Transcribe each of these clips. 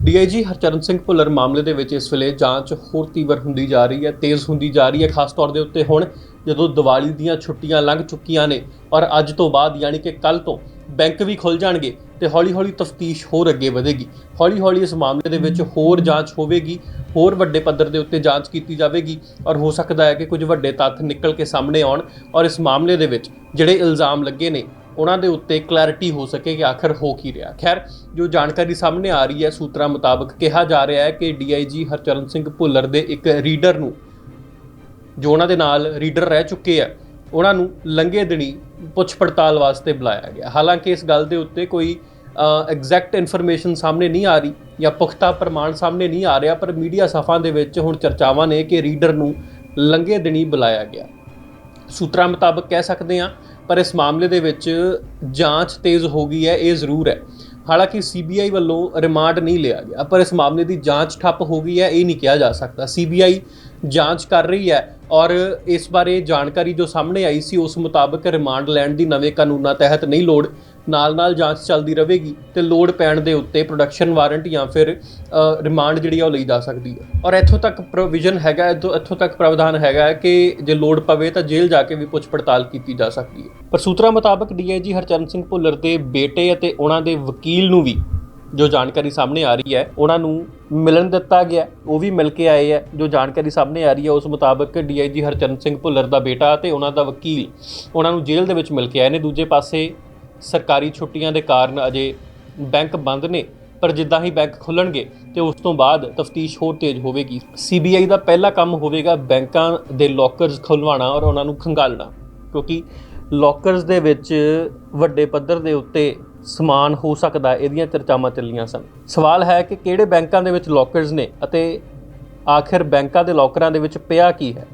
DIG Harcharan Singh Bhullar ਮਾਮਲੇ ਦੇ ਵਿੱਚ ਇਸ ਵੇਲੇ ਜਾਂਚ ਹੋਰ ਤੀਵਰ ਹੁੰਦੀ ਜਾ ਰਹੀ ਹੈ, ਤੇਜ਼ ਹੁੰਦੀ ਜਾ ਰਹੀ ਹੈ, ਖਾਸ ਤੌਰ ਦੇ ਉੱਤੇ ਹੁਣ ਜਦੋਂ ਦੀਵਾਲੀ ਦੀਆਂ ਛੁੱਟੀਆਂ ਲੰਘ ਚੁੱਕੀਆਂ ਨੇ ਔਰ ਅੱਜ ਤੋਂ ਬਾਅਦ ਯਾਨੀ ਕਿ ਕੱਲ ਤੋਂ ਬੈਂਕ ਵੀ ਖੁੱਲ ਜਾਣਗੇ ਤੇ ਹੌਲੀ-ਹੌਲੀ ਤਫਤੀਸ਼ ਹੋਰ ਅੱਗੇ ਵਧੇਗੀ। ਹੌਲੀ-ਹੌਲੀ ਇਸ ਮਾਮਲੇ ਦੇ ਵਿੱਚ ਹੋਰ ਜਾਂਚ ਹੋਵੇਗੀ, ਹੋਰ ਵੱਡੇ ਪੱਧਰ ਦੇ ਉੱਤੇ ਜਾਂਚ ਕੀਤੀ ਜਾਵੇਗੀ ਔਰ ਹੋ ਸਕਦਾ ਹੈ ਕਿ ਕੁਝ ਵੱਡੇ ਤੱਥ ਨਿਕਲ ਕੇ ਸਾਹਮਣੇ ਆਉਣ ਔਰ ਇਸ ਮਾਮਲੇ ਦੇ ਵਿੱਚ ਜਿਹੜੇ ਇਲਜ਼ਾਮ ਲੱਗੇ ਨੇ ਉਹਨਾਂ ਦੇ ਉੱਤੇ ਕਲੈਰਿਟੀ ਹੋ ਸਕੇ ਕਿ ਆਖਰ ਹੋ ਕੀ ਰਿਹਾ। ਖੈਰ, ਜੋ ਜਾਣਕਾਰੀ ਸਾਹਮਣੇ ਆ ਰਹੀ ਹੈ, ਸੂਤਰਾਂ ਮੁਤਾਬਕ ਕਿਹਾ ਜਾ ਰਿਹਾ ਹੈ ਕਿ ਡੀਆਈਜੀ ਹਰਚਰਨ ਸਿੰਘ ਭੁੱਲਰ ਦੇ ਇੱਕ ਰੀਡਰ ਨੂੰ, ਜੋ ਉਹਨਾਂ ਦੇ ਨਾਲ ਰੀਡਰ ਰਹਿ ਚੁੱਕੇ ਆ, ਉਹਨਾਂ ਨੂੰ ਲੰਗੇ ਦਿਨੀ ਪੁੱਛ ਪੜਤਾਲ ਵਾਸਤੇ ਬੁਲਾਇਆ ਗਿਆ। ਹਾਲਾਂਕਿ ਇਸ ਗੱਲ ਦੇ ਉੱਤੇ ਕੋਈ ਐਗਜ਼ੈਕਟ ਇਨਫੋਰਮੇਸ਼ਨ ਸਾਹਮਣੇ ਨਹੀਂ ਆ ਰਹੀ ਜਾਂ ਪੁਖਤਾ ਪ੍ਰਮਾਣ ਸਾਹਮਣੇ ਨਹੀਂ ਆ ਰਿਹਾ, ਪਰ ਮੀਡੀਆ ਸਫਾਂ ਦੇ ਵਿੱਚ ਹੁਣ ਚਰਚਾਵਾਂ ਨੇ ਕਿ ਰੀਡਰ ਨੂੰ ਲੰਗੇ ਦਿਨੀ ਬੁਲਾਇਆ ਗਿਆ। ਸੂਤਰਾਂ ਮੁਤਾਬਕ ਕਹਿ ਸਕਦੇ ਹਾਂ ਪਰ ਇਸ ਮਾਮਲੇ ਦੇ ਵਿੱਚ ਜਾਂਚ ਤੇਜ਼ ਹੋ ਗਈ ਹੈ, ਇਹ ਜ਼ਰੂਰ ਹੈ। ਹਾਲਾਂਕਿ ਸੀਬੀਆਈ ਵੱਲੋਂ ਰਿਮਾਂਡ ਨਹੀਂ ਲਿਆ ਗਿਆ, ਪਰ ਇਸ ਮਾਮਲੇ ਦੀ ਜਾਂਚ ਠੱਪ ਹੋ ਗਈ ਹੈ, ਇਹ ਨਹੀਂ ਕਿਹਾ ਜਾ ਸਕਦਾ। ਸੀਬੀਆਈ ਜਾਂਚ ਕਰ ਰਹੀ ਹੈ ਔਰ ਇਸ ਬਾਰੇ ਜਾਣਕਾਰੀ ਜੋ ਸਾਹਮਣੇ ਆਈ ਸੀ ਉਸ ਮੁਤਾਬਕ ਰਿਮਾਂਡ ਲੈਣ ਦੀ ਨਵੇਂ ਕਾਨੂੰਨਾਂ ਤਹਿਤ ਨਹੀਂ ਲੋੜ। ਨਾਲ-ਨਾਲ ਜਾਂਚ ਚੱਲਦੀ ਰਹੇਗੀ ਤੇ ਲੋੜ ਪੈਣ ਦੇ ਉੱਤੇ ਪ੍ਰੋਡਕਸ਼ਨ ਵਾਰੰਟ ਜਾਂ ਫਿਰ ਰਿਮਾਂਡ ਜਿਹੜੀ ਆ ਉਹ ਲਈ ਜਾ ਸਕਦੀ ਹੈ। ਔਰ ਇੱਥੋਂ ਤੱਕ ਪ੍ਰੋਵੀਜ਼ਨ ਹੈਗਾ ਹੈ, ਇੱਥੋਂ ਇੱਥੋਂ ਤੱਕ ਪ੍ਰਾਵਧਾਨ ਹੈਗਾ ਹੈ ਕਿ ਜੇ ਲੋੜ ਪਵੇ ਤਾਂ ਜੇਲ੍ਹ ਜਾ ਕੇ ਵੀ ਪੁੱਛ ਪੜਤਾਲ ਕੀਤੀ ਜਾ ਸਕਦੀ ਹੈ। ਪਰ ਸੂਤਰਾਂ ਮੁਤਾਬਕ ਡੀਆਈਜੀ ਹਰਚਰਨ ਸਿੰਘ ਭੁੱਲਰ ਦੇ ਬੇਟੇ ਅਤੇ ਉਹਨਾਂ ਦੇ ਵਕੀਲ ਨੂੰ ਵੀ ਜੋ ਜਾਣਕਾਰੀ ਸਾਹਮਣੇ ਆ ਰਹੀ ਹੈ, ਉਹਨਾਂ ਨੂੰ ਮਿਲਣ ਦਿੱਤਾ ਗਿਆ, ਉਹ ਵੀ ਮਿਲ ਕੇ ਆਏ ਹੈ। ਜੋ ਜਾਣਕਾਰੀ ਸਾਹਮਣੇ ਆ ਰਹੀ ਹੈ, ਉਸ ਮੁਤਾਬਕ ਡੀਆਈਜੀ ਹਰਚਰਨ ਸਿੰਘ ਭੁੱਲਰ ਦਾ ਬੇਟਾ ਤੇ ਉਹਨਾਂ ਦਾ ਵਕੀਲ, ਉਹਨਾਂ ਨੂੰ ਜੇਲ੍ਹ ਦੇ ਵਿੱਚ ਮਿਲ ਕੇ ਆਏ ਨੇ। ਦੂਜੇ ਪਾਸੇ ਸਰਕਾਰੀ ਛੁੱਟੀਆਂ ਦੇ ਕਾਰਨ ਅਜੇ ਬੈਂਕ ਬੰਦ ਨੇ, ਪਰ ਜਿੱਦਾਂ ਹੀ ਬੈਂਕ ਖੁੱਲਣਗੇ ਤੇ ਉਸ ਤੋਂ ਬਾਅਦ ਤਫਤੀਸ਼ ਹੋਰ ਤੇਜ਼ ਹੋਵੇਗੀ। ਸੀਬੀਆਈ ਦਾ ਪਹਿਲਾ ਕੰਮ ਹੋਵੇਗਾ ਬੈਂਕਾਂ ਦੇ ਲੋਕਰਸ ਖੁਲਵਾਉਣਾ ਔਰ ਉਹਨਾਂ ਨੂੰ ਖੰਗਾਲਣਾ, ਕਿਉਂਕਿ ਲੋਕਰਸ ਦੇ ਵਿੱਚ ਵੱਡੇ ਪੱਧਰ ਦੇ ਉੱਤੇ ਸਮਾਨ ਹੋ ਸਕਦਾ, ਇਹਦੀਆਂ ਚਰਚਾਵਾਂ ਚੱਲੀਆਂ ਸਨ। ਸਵਾਲ ਹੈ ਕਿ ਕਿਹੜੇ ਬੈਂਕਾਂ ਦੇ ਵਿੱਚ ਲੋਕਰਸ ਨੇ ਅਤੇ ਆਖਿਰ ਬੈਂਕਾਂ ਦੇ ਲੋਕਰਾਂ ਦੇ ਵਿੱਚ ਪਿਆ ਕੀ ਹੈ?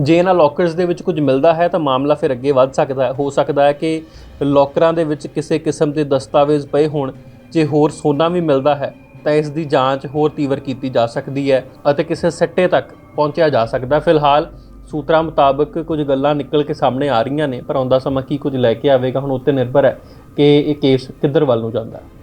ਜੇ ਇਹਨਾਂ ਲੋਕਰਸ ਦੇ ਵਿੱਚ ਕੁਝ ਮਿਲਦਾ ਹੈ ਤਾਂ ਮਾਮਲਾ ਫਿਰ ਅੱਗੇ ਵੱਧ ਸਕਦਾ ਹੈ। ਹੋ ਸਕਦਾ ਹੈ ਕਿ ਲੋਕਰਾਂ ਦੇ ਵਿੱਚ ਕਿਸੇ ਕਿਸਮ ਦੇ ਦਸਤਾਵੇਜ਼ ਪਏ ਹੋਣ। ਜੇ ਹੋਰ ਸੋਨਾ ਵੀ ਮਿਲਦਾ ਹੈ, ਤਾਂ ਇਸ ਦੀ ਜਾਂਚ ਹੋਰ ਤੀਵਰ ਕੀਤੀ ਜਾ ਸਕਦੀ ਹੈ ਅਤੇ ਕਿਸੇ ਸੱਟੇ ਤੱਕ ਪਹੁੰਚਿਆ ਜਾ ਸਕਦਾ। ਫਿਲਹਾਲ ਸੂਤਰਾਂ ਮੁਤਾਬਕ ਕੁਝ ਗੱਲਾਂ ਨਿਕਲ ਕੇ ਸਾਹਮਣੇ ਆ ਰਹੀਆਂ ਨੇ, ਪਰ ਆਉਂਦਾ ਸਮਾਂ ਕੀ ਕੁਝ ਲੈ ਕੇ ਆਵੇਗਾ, ਹੁਣ ਉੱਤੇ ਨਿਰਭਰ ਹੈ। ਕਿ ਇਹ ਕੇਸ ਕਿੱਧਰ ਵੱਲ ਨੂੰ ਜਾਂਦਾ। ਹੈ